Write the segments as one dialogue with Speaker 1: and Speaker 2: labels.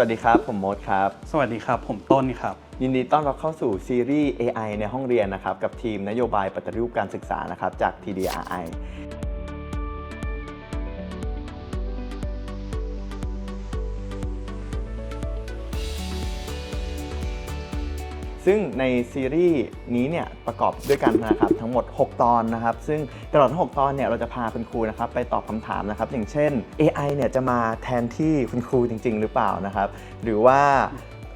Speaker 1: วัสดีครับ ผมโมดครับ
Speaker 2: สวัสดีครับ ผมต้นครับ
Speaker 1: ยินดีต้อนรับเข้าสู่ซีรีส์ AI ในห้องเรียนนะครับ กับทีมนโยบายปฏิรูปการศึกษานะครับจาก TDRI ซึ่งในซีรีส์นี้เนี่ยประกอบด้วยกันนะครับทั้งหมด 6 ตอนนะครับ ซึ่งตลอดทั้ง6ตอนเนี่ยเราจะพาคุณครูนะครับไปตอบคำถามนะครับ อย่างเช่น AI เนี่ยจะมาแทนที่คุณครูจริง ๆ หรือเปล่านะครับ หรือว่า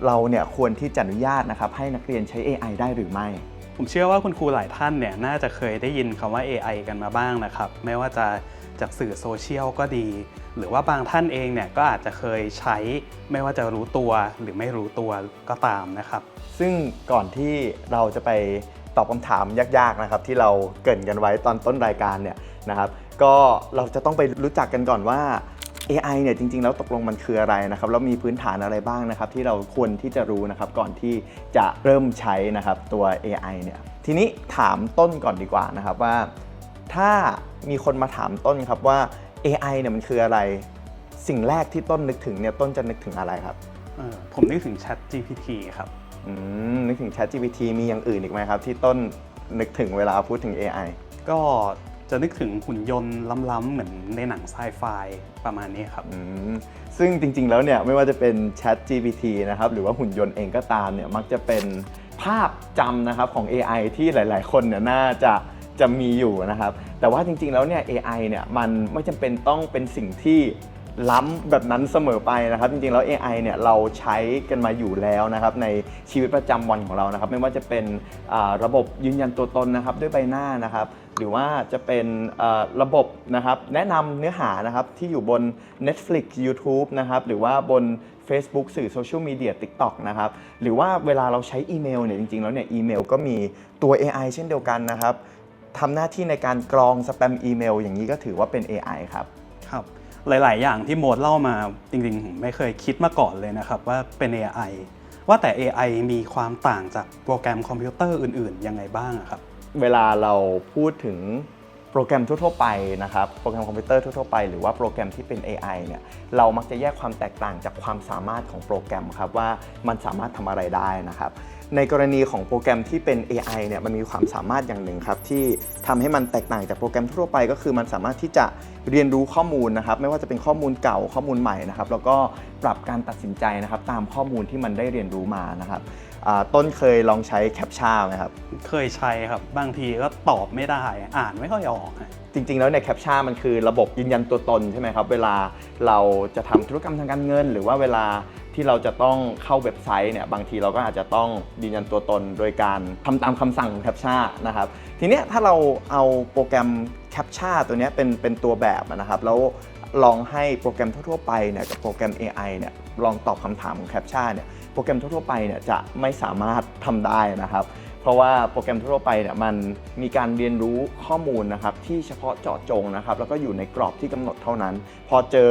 Speaker 1: เราเนี่ยควรที่จะอนุญาตนะครับให้นักเรียนใช้ AI ได้หรือไม่
Speaker 2: ผมเชื่อว่าคุณครูหลายท่านเนี่ยน่าจะเคยได้ยินคำว่า AI กันมาบ้างนะครับ ไม่ว่าจะจากสื่อโซเชียลก็ดี หรือว่าบางท่านเองเนี่ยก็อาจจะเคยใช้ไม่ว่าจะรู้ตัวหรือไม่รู้ตัวก็ตามนะครับ
Speaker 1: ซึ่งก่อนที่เราจะไปตอบคำถามยากๆนะครับที่เราเกรินกันไว้ตอนต้นรายการเนี่ยนะครับ ก็เราจะต้องไปรู้จักกันก่อนว่า AI เนี่ยจริงๆ แล้วตกลงมันคืออะไรนะครับแล้วมีพื้นฐานอะไรบ้างนะครับ ที่เราควรที่จะรู้นะครับก่อนที่จะเริ่มใช้นะครับตัว AI เนี่ยทีนี้ถามต้นก่อนดีกว่านะครับว่า ถ้ามีคนมาถามต้นครับว่า AI เนี่ยมันคืออะไร สิ่งแรกที่ต้นนึกถึงเนี่ยต้นจะนึกถึงอะไรครับ
Speaker 2: เออผมนึกถึง Chat GPT ครับ
Speaker 1: อืมนึกถึง Chat GPT มีอย่างอื่นอีกไหมครับ ที่ต้นนึกถึงเวลาพูดถึง AI
Speaker 2: ก็จะนึกถึงหุ่นยนต์ล้ำๆเหมือนในหนังไซไฟประมาณนี้ครับ
Speaker 1: อืมซึ่งจริงๆ แล้วเนี่ยไม่ว่าจะเป็น Chat GPT นะครับหรือว่าหุ่นยนต์เองก็ตามเนี่ยมักจะเป็นภาพจำนะครับของ AI ที่หลาย ๆ คนเนี่ยน่าจะ จะมีอยู่นะครับ แต่ว่าจริงๆแล้วเนี่ย AI เนี่ยมันไม่จำเป็นต้องเป็นสิ่งที่ล้ำแบบนั้นเสมอไปนะครับ จริงๆแล้ว AI เนี่ยเราใช้กันมาอยู่แล้วนะครับในชีวิตประจำวันของเรานะครับ ไม่ว่าจะเป็นอ่าระบบยืนยันตัวตนนะครับด้วยใบหน้านะครับ หรือว่าจะเป็นเอ่อระบบนะครับแนะนำเนื้อหานะครับที่อยู่บน Netflix YouTube นะครับหรือว่าบน Facebook สื่อโซเชียลมีเดีย TikTok นะครับ หรือว่าเวลาเราใช้อีเมลเนี่ยจริงๆ แล้วเนี่ยอีเมลก็มีตัว AI เช่นเดียวกันนะครับ ทำหน้าที่ในการกรองสแปมอีเมล อย่างนี้ก็ถือว่าเป็น AI ครับ
Speaker 2: ครับ หลาย ๆ อย่างที่โมดเล่ามาจริงๆผมไม่เคยคิดมาก่อนเลยนะครับ ว่าเป็น AI ว่าแต่ AI มีความต่างจากโปรแกรมคอมพิวเตอร์อื่น ๆ ยังไงบ้างอะครับ
Speaker 1: เวลาเราพูดถึงโปรแกรมทั่วๆไปนะครับ โปรแกรมคอมพิวเตอร์ทั่วๆไป หรือว่าโปรแกรมที่เป็น AI เนี่ย เรามักจะแยกความแตกต่างจากความสามารถของโปรแกรมครับว่ามันสามารถทำอะไรได้นะครับ ในกรณีของโปรแกรมที่เป็น AI เนี่ยมันมีความสามารถอย่างหนึ่งครับ ที่ทำให้มันแตกต่างจากโปรแกรมทั่วไป ก็คือมันสามารถที่จะเรียนรู้ข้อมูลนะครับ ไม่ว่าจะเป็นข้อมูลเก่าข้อมูลใหม่นะครับ แล้วก็ปรับการตัดสินใจนะครับ ตามข้อมูลที่มันได้เรียนรู้มานะครับอ่าต้นเคยลองใช้แคปชั่นไหมครับ
Speaker 2: เคยใช้ครับ บางทีก็ตอบไม่ได้ อ่านไม่ค่อยออกอะ
Speaker 1: จริง ๆ แล้วเนี่ยแคปชั่นมันคือระบบยืนยันตัวตนใช่ไหมครับ เวลาเราจะทำธุรกรรมทางการเงิน หรือว่าเวลา ที่เราจะต้องเข้าเว็บไซต์เนี่ยบางทีเราก็อาจจะต้องยืนยันตัวตนโดยการทำตามคำสั่งของแคปชั่นนะครับทีเนี้ยถ้าเราเอาโปรแกรมแคปชั่นตัวนี้เป็นเป็นตัวแบบนะครับแล้วลองให้โปรแกรมทั่วๆไปเนี่ยกับโปรแกรม AI เนี่ยลองตอบคำถามของแคปชั่นเนี่ยโปรแกรมทั่วๆไปเนี่ยจะไม่สามารถทำได้นะครับ เพราะว่าโปรแกรมทั่วไปเนี่ยมันมีการเรียนรู้ข้อมูลนะครับที่เฉพาะเจาะจงนะครับแล้วก็อยู่ในกรอบที่กำหนดเท่านั้น พอเจอ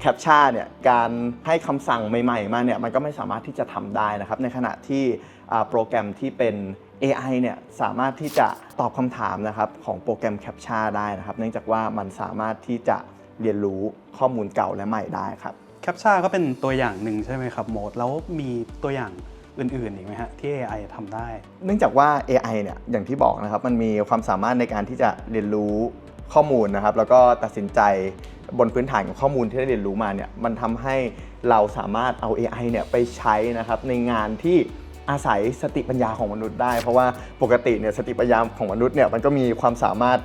Speaker 1: แคปชั่นเนี่ยการให้คำสั่งใหม่ๆมาเนี่ยมันก็ไม่สามารถที่จะทำได้นะครับ ในขณะที่อ่าโปรแกรมที่เป็น AI เนี่ยสามารถที่จะตอบคำถามนะครับของโปรแกรมแคปชั่นได้นะครับ เนื่องจากว่ามันสามารถที่จะเรียนรู้ข้อมูลเก่าและใหม่ได้ครับ
Speaker 2: แคปชั่นก็เป็นตัวอย่างหนึ่งใช่ไหมครับโมดแล้วมีตัวอย่างอื่นๆอีกไหมฮะที่ AI ทำได้
Speaker 1: เนื่องจากว่า AI เนี่ยอย่างที่บอกนะครับมันมีความสามารถในการที่จะเรียนรู้ ข้อมูลนะครับ แล้วก็ตัดสินใจบนพื้นฐานของข้อมูลที่ได้เรียนรู้มาเนี่ยมันทำให้เราสามารถเอา AI เนี่ยไปใช้นะครับในงานที่อาศัยสติปัญญาของมนุษย์ได้ เพราะว่าปกติเนี่ยสติปัญญาของมนุษย์เนี่ยมันก็มีความสามารถ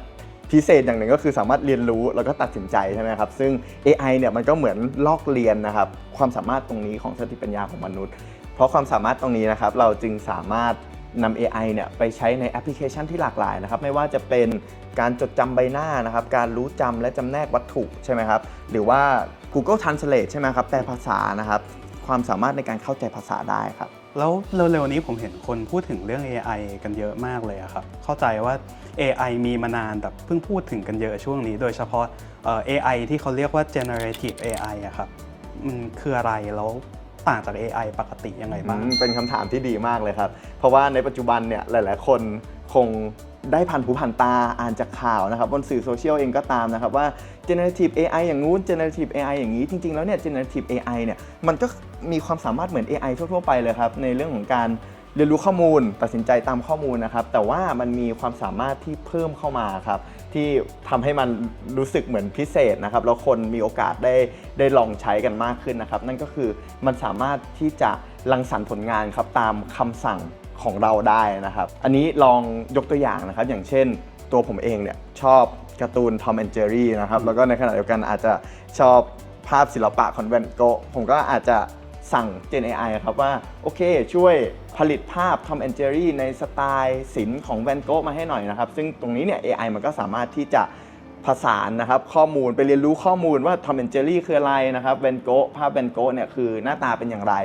Speaker 1: พิเศษอย่างหนึ่งก็คือสามารถเรียนรู้แล้วก็ตัดสินใจใช่ไหมครับ ซึ่ง AI เนี่ยมันก็เหมือนลอกเรียนนะครับความสามารถตรงนี้ของสติปัญญาของมนุษย์ เพราะความสามารถตรงนี้นะครับเราจึงสามารถ นำ AI เนี่ยไปใช้ในแอปพลิเคชันที่หลากหลายนะครับ ไม่ว่าจะเป็นการจดจำใบหน้านะครับ การรู้จำและจำแนกวัตถุใช่ไหมครับ หรือว่า Google Translate ใช่ไหมครับ แปลภาษานะครับ ความสามารถในการเข้าใจภาษาได้ครับ
Speaker 2: แล้วเร็วๆนี้ผมเห็นคนพูดถึงเรื่อง AI กันเยอะมากเลยอะครับ เข้าใจว่า AI มีมานานแต่เพิ่งพูดถึงกันเยอะช่วงนี้ โดยเฉพาะเอ่อ AI ที่เขาเรียกว่า generative AI อะครับมันคืออะไรแล้ว ต่างจาก AI ปกติยังไงบ้าง
Speaker 1: อืมเป็นคำถามที่ดีมากเลยครับ เพราะว่าในปัจจุบันเนี่ยหลาย ๆ คนคงได้ผ่านหูผ่านตาอ่านจากข่าวนะครับบนสื่อโซเชียลเองก็ตามนะครับว่า generative AI อย่างงู้น generative AI อย่างนี้ จริง ๆ แล้วเนี่ย generative AI เนี่ยมันก็มีความสามารถเหมือน AI ทั่ว ๆ ไปเลยครับ ในเรื่องของการเรียนรู้ข้อมูล ตัดสินใจตามข้อมูลนะครับ แต่ว่ามันมีความสามารถที่เพิ่มเข้ามาครับ ที่ทำให้มันรู้สึกเหมือนพิเศษนะครับแล้วคนมีโอกาสได้ได้ลองใช้กันมากขึ้นนะครับ นั่นก็คือมันสามารถที่จะรังสรรค์ผลงานครับตามคำสั่งของเราได้นะครับ อันนี้ลองยกตัวอย่างนะครับ อย่างเช่นตัวผมเองเนี่ยชอบการ์ตูน Tom and Jerry นะครับแล้วก็ในขณะเดียวกันอาจจะชอบภาพศิลปะของแวนโกผมก็อาจจะสั่ง Gen AI ครับว่า โอเคช่วย ผลิตภาพ Tom and Jerry ในสไตล์ศิลป์ของแวนโกะมาให้หน่อยนะครับ ซึ่งตรงนี้เนี่ย AI มันก็สามารถที่จะผสานนะครับข้อมูลไปเรียนรู้ข้อมูลว่า Tom and Jerry คืออะไรนะครับแวนโกะภาพแวนโกะเนี่ยคือหน้าตาเป็นอย่างไร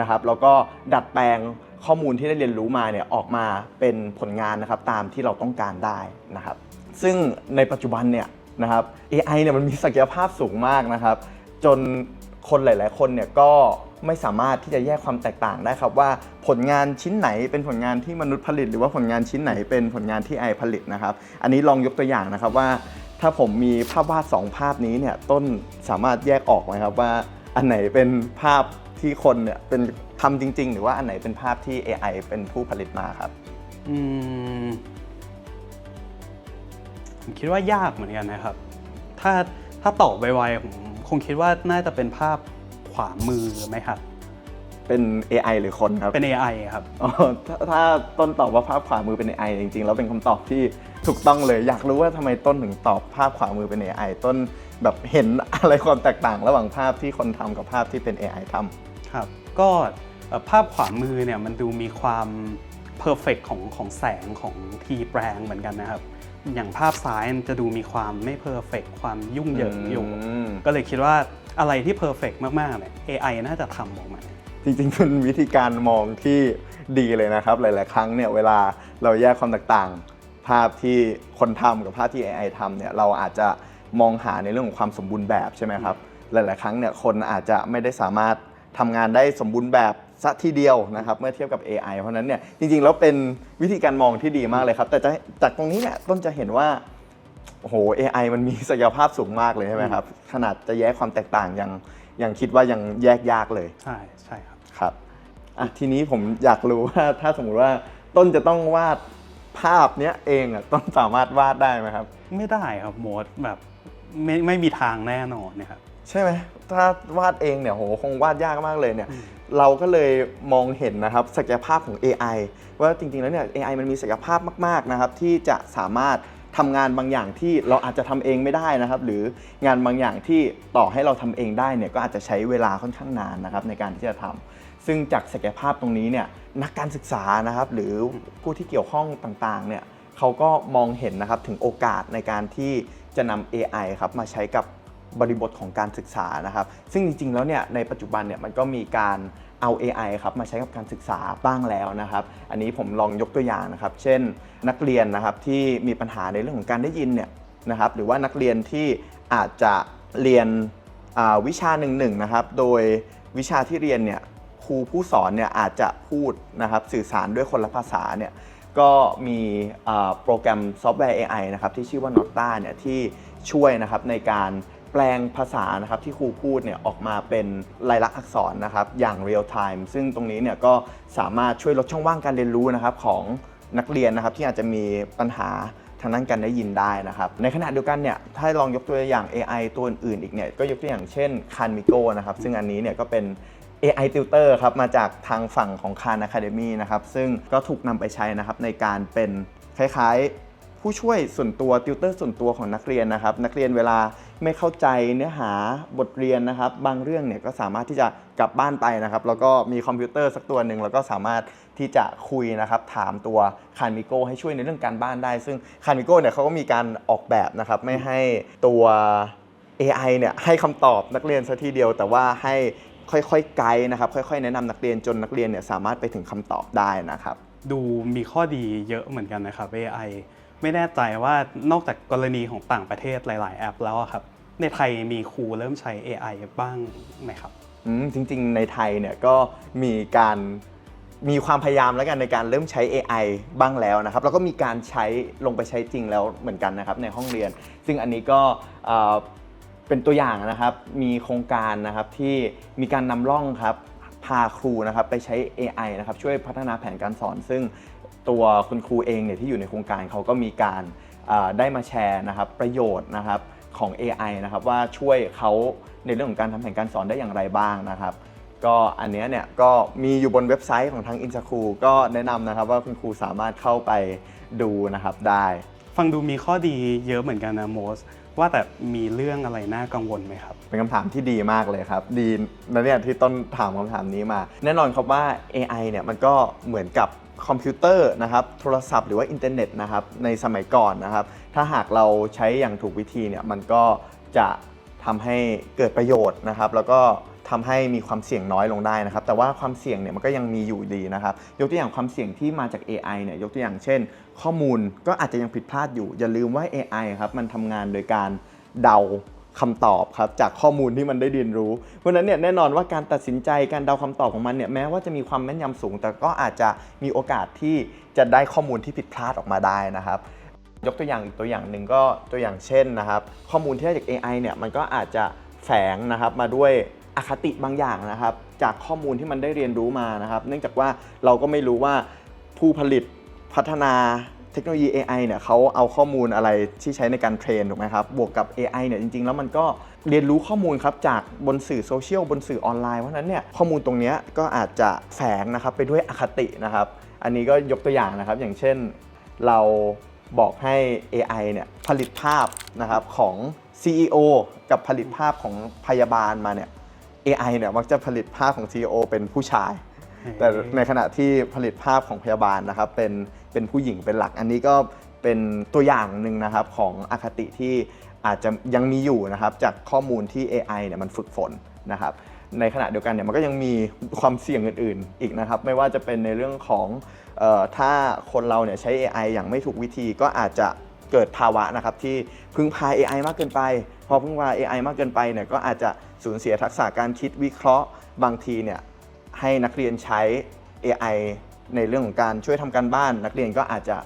Speaker 1: นะครับแล้วก็ดัดแปลงข้อมูลที่ได้เรียนรู้มาเนี่ยออกมาเป็นผลงานนะครับตามที่เราต้องการได้นะครับ ซึ่งในปัจจุบันเนี่ยนะครับ AI เนี่ยมันมีศักยภาพสูงมากนะครับ จนคนหลาย ๆ คนเนี่ยก็ ไม่สามารถที่จะแยกความแตกต่างได้ครับว่าผลงานชิ้นไหนเป็นผลงานที่มนุษย์ผลิต หรือว่าผลงานชิ้นไหนเป็นผลงานที่ AI ผลิตนะครับ อันนี้ลองยกตัวอย่างนะครับว่า ถ้าผมมีภาพวาดสองภาพนี้เนี่ยต้นสามารถแยกออกไหมครับว่าอันไหนเป็นภาพที่คนเนี่ยเป็นทำจริง ๆ หรือว่าอันไหนเป็นภาพที่ AI เป็นผู้ผลิตมาครับ
Speaker 2: อืมผมคิดว่ายากเหมือนกันนะครับ ถ้าถ้าตอบไวๆผมคงคิดว่าน่าจะเป็นภาพ วามือไหมครับ
Speaker 1: เป็น AI หรือคนครับ
Speaker 2: เป็น AI ครับ
Speaker 1: อ๋อถ้าถ้าต้นตอบว่าภาพขวามือเป็น AI จริงๆแล้วเป็นคำตอบที่ถูกต้องเลย อยากรู้ว่าทำไมต้นถึงตอบภาพขวามือเป็น AI ต้นแบบเห็นอะไรความแตกต่างระหว่างภาพที่คนทำกับภาพที่เป็น AI ทำ
Speaker 2: ครับก็เอ่อภาพขวามือเนี่ยมันดูมีความเพอร์เฟกของของแสงของทีแปลงเหมือนกันนะครับ อย่างภาพซ้ายมันจะดูมีความไม่เพอร์เฟกความยุ่งเหยิงอยู่
Speaker 1: ม
Speaker 2: ก็เลยคิดว่า อะไรที่เพอร์เฟกมากๆเนี่ย AI น่าจะทำออกมา
Speaker 1: จริงๆเป็นวิธีการมองที่ดีเลยนะครับ หลาย ๆ ครั้งเนี่ยเวลาเราแยกความแตกต่างภาพที่คนทำกับภาพที่ AI ทำเนี่ยเราอาจจะมองหาในเรื่องของความสมบูรณ์แบบใช่ไหมครับ หลาย ๆ ครั้งเนี่ยคนอาจจะไม่ได้สามารถทำงานได้สมบูรณ์แบบสัทีเดียวนะครับเมื่อเทียบกับ AI เพราะฉะนั้นเนี่ยจริง ๆ แล้วเป็นวิธีการมองที่ดีมากเลยครับ แต่จะจากตรงนี้เนี่ยต้นจะเห็นว่า โอ้โห AI มันมีศักยภาพสูงมากเลยใช่ไหมครับ ขนาดจะแยกความแตกต่างยังยังคิดว่ายังแยกยากเลย
Speaker 2: ใช่ใช่ครับ
Speaker 1: ครับอะทีนี้ผมอยากรู้ว่าถ้าสมมุติว่าต้นจะต้องวาดภาพเนี้ยเองอะต้นสามารถวาดได้ไหมครับ
Speaker 2: ไม่ได้ครับโมดแบบไม่ไม่มีทางแน่นอนเนะครับ
Speaker 1: ใช่ไหมถ้าวาดเองเนี่ยโหคงวาดยากมากเลยเนี่ย เราก็เลยมองเห็นนะครับศักยภาพของ AI ว่าจริงๆแล้วเนี่ย AI มันมีศักยภาพมากๆนะครับที่จะสามารถ ทำงานบางอย่างที่เราอาจจะทำเองไม่ได้นะครับ หรืองานบางอย่างที่ต่อให้เราทำเองได้เนี่ยก็อาจจะใช้เวลาค่อนข้างนานนะครับในการที่จะทำซึ่งจากศักยภาพตรงนี้เนี่ยนักการศึกษานะครับ หรือผู้ที่เกี่ยวข้องต่างๆเนี่ยเขาก็มองเห็นนะครับถึงโอกาสในการที่จะนำ AI ครับมาใช้กับ บริบทของการศึกษานะครับ ซึ่งจริงๆ แล้วเนี่ยในปัจจุบันเนี่ยมันก็มีการเอา AI ครับมาใช้กับการศึกษาบ้างแล้วนะครับ อันนี้ผมลองยกตัวอย่างนะครับ เช่น นักเรียนนะครับที่มีปัญหาในเรื่องของการได้ยินเนี่ยนะครับหรือว่านักเรียนที่อาจจะเรียนวิชาหนึ่งหนึ่งนะครับ โดยวิชาที่เรียนเนี่ยครูผู้สอนเนี่ยอาจจะพูดนะครับสื่อสารด้วยคนละภาษาเนี่ยก็มีโปรแกรมซอฟต์แวร์ AI นะครับที่ชื่อว่า Nota เนี่ยที่ช่วยนะครับในการ แปลงภาษานะครับที่ครูพูดเนี่ยออกมาเป็นลายลักษณ์อักษรนะครับอย่างเรียลไทม์ซึ่งตรงนี้เนี่ยก็สามารถช่วยลดช่องว่างการเรียนรู้นะครับของนักเรียนนะครับที่อาจจะมีปัญหาทางด้านการได้ยินได้นะครับ ในขณะเดียวกันเนี่ยถ้าลองยกตัวอย่าง AI ตัวอื่นอีกเนี่ยก็ยกตัวอย่างเช่น c a n m i g o นะครับซึ่งอันนี้เนี่ยก็เป็น AI Tutor ครับมาจากทางฝั่งของ Khan Academy นะครับซึ่งก็ถูกนำไปใช้นะครับในการเป็นคล้ายๆ ผู้ช่วยส่วนตัวติวเตอร์ส่วนตัวของนักเรียนนะครับ นักเรียนเวลาไม่เข้าใจเนื้อหาบทเรียนนะครับ บางเรื่องเนี่ยก็สามารถที่จะกลับบ้านไปนะครับ แล้วก็มีคอมพิวเตอร์สักตัวหนึ่งแล้วก็สามารถที่จะคุยนะครับ ถามตัวคานมิโกให้ช่วยในเรื่องการบ้านได้ ซึ่งคานมิโกเนี่ยเขาก็มีการออกแบบนะครับไม่ให้ตัว AI เนี่ยให้คำตอบนักเรียนซะทีเดียว แต่ว่าให้ค่อยๆไกด์นะครับ ค่อย ๆ แนะนำนักเรียนจนนักเรียนเนี่ยสามารถไปถึงคำตอบได้นะครับ
Speaker 2: ดูมีข้อดีเยอะเหมือนกันนะครับ AI ไม่แน่ใจว่านอกจากกรณีของต่างประเทศหลาย ๆ แอปแล้วครับ ในไทยมีครูเริ่มใช้ AI บ้างไหมครับ
Speaker 1: อืมจริง ๆ ในไทยเนี่ยก็มีการมีความพยายามแล้วกันในการเริ่มใช้ AI บ้างแล้วนะครับ แล้วก็มีการใช้ลงไปใช้จริงแล้วเหมือนกันนะครับในห้องเรียน ซึ่งอันนี้ก็เป็นตัวอย่างนะครับ มีโครงการนะครับที่มีการนำร่องครับพาครูนะครับไปใช้ AI นะครับช่วยพัฒนาแผนการสอน ซึ่ง ตัวคุณครูเองเนี่ยที่อยู่ในโครงการเขาก็มีการเอ่อได้มาแชร์นะครับประโยชน์นะครับของ AI นะครับว่าช่วยเขาในเรื่องของการทำแผนการสอนได้อย่างไรบ้างนะครับ ก็อันเนี้ยเนี่ยก็มีอยู่บนเว็บไซต์ของทาง i n s a c r u ก็แนะนำนะครับว่าคุณครูสามารถเข้าไปดูนะครับได้
Speaker 2: ฟังดูมีข้อดีเยอะเหมือนกันนะโมสว่าแต่มีเรื่องอะไรน่ากังวลไหมครับ
Speaker 1: เป็นคำถามที่ดีมากเลยครับ ดีนะเนี่ยที่ต้นถามคำถามนี้มา แน่นอนครับว่า AI เนี่ยมันก็เหมือนกับ คอมพิวเตอร์นะครับโทรศัพท์หรือว่าอินเทอร์เน็ตนะครับในสมัยก่อนนะครับ ถ้าหากเราใช้อย่างถูกวิธีเนี่ยมันก็จะทำให้เกิดประโยชน์นะครับ แล้วก็ทำให้มีความเสี่ยงน้อยลงได้นะครับ แต่ว่าความเสี่ยงเนี่ยมันก็ยังมีอยู่ดีนะครับ ยกตัวอย่างความเสี่ยงที่มาจาก AI เนี่ยยกตัวอย่างเช่น ข้อมูลก็อาจจะยังผิดพลาดอยู่ อย่าลืมว่า AI ครับมันทำงานโดยการเดา คำตอบครับจากข้อมูลที่มันได้เรียนรู้ เพราะนั้นเนี่ยแน่นอนว่าการตัดสินใจการเดาคำตอบของมันเนี่ยแม้ว่าจะมีความแม่นยำสูง แต่ก็อาจจะมีโอกาสที่จะได้ข้อมูลที่ผิดพลาดออกมาได้นะครับ ยกตัวอย่างอีกตัวอย่างหนึ่งก็ตัวอย่างเช่นนะครับข้อมูลที่ได้จาก AI เนี่ยมันก็อาจจะแฝงนะครับมาด้วยอคติบางอย่างนะครับ จากข้อมูลที่มันได้เรียนรู้มานะครับ เนื่องจากว่าเราก็ไม่รู้ว่าผู้ผลิตพัฒนา เทคโนโลยี AI เนี่ยเขาเอาข้อมูลอะไรที่ใช้ในการเทรนถูกไหมครับ บวกกับ AI เนี่ยจริง ๆ แล้วมันก็เรียนรู้ข้อมูลครับจากบนสื่อโซเชียลบนสื่อออนไลน์ เพราะนั้นเนี่ยข้อมูลตรงนี้ก็อาจจะแฝงนะครับไปด้วยอคตินะครับ อันนี้ก็ยกตัวอย่างนะครับ อย่างเช่นเราบอกให้ AI เนี่ยผลิตภาพนะครับของ CEO กับผลิตภาพของพยาบาลมาเนี่ย AI เนี่ยมักจะผลิตภาพของ CEO เป็นผู้ชาย แต่ในขณะที่ผลิตภาพของพยาบาลนะครับเป็นเป็นผู้หญิงเป็นหลักอันนี้ก็เป็นตัวอย่างหนึ่งนะครับของอคติที่อาจจะยังมีอยู่นะครับจากข้อมูลที่ AI เนี่ยมันฝึกฝนนะครับในขณะเดียวกันเนี่ยมันก็ยังมีความเสี่ยงอื่นๆ อีกนะครับ ไม่ว่าจะเป็นในเรื่องของออถ้าคนเราเนี่ยใช้ AI อย่างไม่ถูกวิธีก็อาจจะเกิดภาวะนะครับที่พึ่งพา AI มากเกินไป พอพึ่งพา AI มากเกินไปเนี่ยก็อาจจะสูญเสียทักษะการคิดวิเคราะห์บางทีเนี่ย ให้นักเรียนใช้ AI ในเรื่องของการช่วยทำการบ้าน นักเรียนก็อาจจะ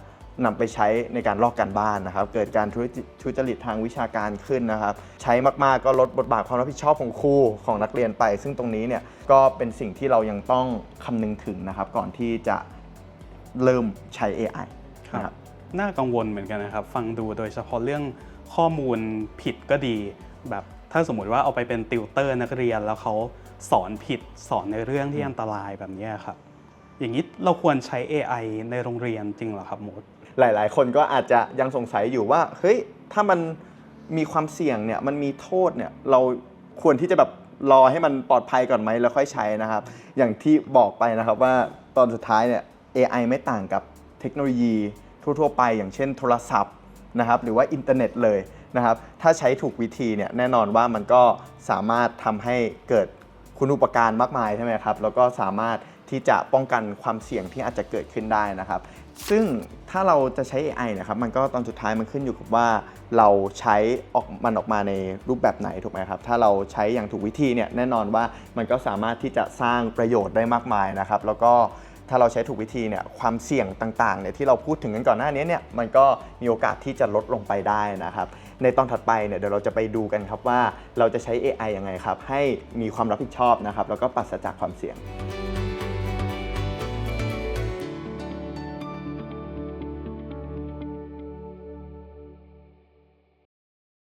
Speaker 1: นำไปใช้ในการลอกการบ้านนะครับ เกิดการทุจทุจริตทางวิชาการขึ้นนะครับ ใช้มากๆก็ลดบทบาทความรับผิดชอบของครูของนักเรียนไป ซึ่งตรงนี้เนี่ยก็เป็นสิ่งที่เรายังต้องคำนึงถึงนะครับ ก่อนที่จะเริ่มใช้ AI
Speaker 2: ครับ
Speaker 1: นะครับ
Speaker 2: น่ากังวลเหมือนกันนะครับ ฟังดูโดยเฉพาะเรื่องข้อมูลผิดก็ดี แบบถ้าสมมุติว่าเอาไปเป็นติวเตอร์นักเรียนแล้วเขา สอนผิดสอนในเรื่องที่อันตรายแบบนี้ครับ อย่างนี้เราควรใช้ AI ในโรงเรียนจริงเหรอครับมด
Speaker 1: หลาย ๆ คนก็อาจจะยังสงสัยอยู่ว่าเฮ้ยถ้ามันมีความเสี่ยงเนี่ยมันมีโทษเนี่ยเราควรที่จะแบบรอให้มันปลอดภัยก่อนไหมแล้วค่อยใช้นะครับ อย่างที่บอกไปนะครับว่าตอนสุดท้ายเนี่ย AI ไม่ต่างกับเทคโนโลยีทั่ว ๆ ไป อย่างเช่นโทรศัพท์นะครับหรือว่าอินเทอร์เน็ตเลยนะครับถ้าใช้ถูกวิธีเนี่ยแน่นอนว่ามันก็สามารถทำให้เกิด คุณอุปการมากมายใช่ไหมครับแล้วก็สามารถที่จะป้องกันความเสี่ยงที่อาจจะเกิดขึ้นได้นะครับ ซึ่งถ้าเราจะใช้ AI นะครับ มันก็ตอนสุดท้ายมันขึ้นอยู่กับว่าเราใช้ออกมันออกมาในรูปแบบไหนถูกไหมครับ ถ้าเราใช้อย่างถูกวิธีเนี่ยแน่นอนว่ามันก็สามารถที่จะสร้างประโยชน์ได้มากมายนะครับ แล้วก็ถ้าเราใช้ถูกวิธีเนี่ยความเสี่ยงต่างๆเนี่ยที่เราพูดถึงกันก่อนหน้านี้เนี่ยมันก็มีโอกาสที่จะลดลงไปได้นะครับ ในตอนถัดไปเนี่ยเดี๋ยวเราจะไปดูกันครับว่าเราจะใช้ AI ยังไงครับ ให้มีความรับผิดชอบนะครับ แล้วก็ปราศจากความเสี่ยง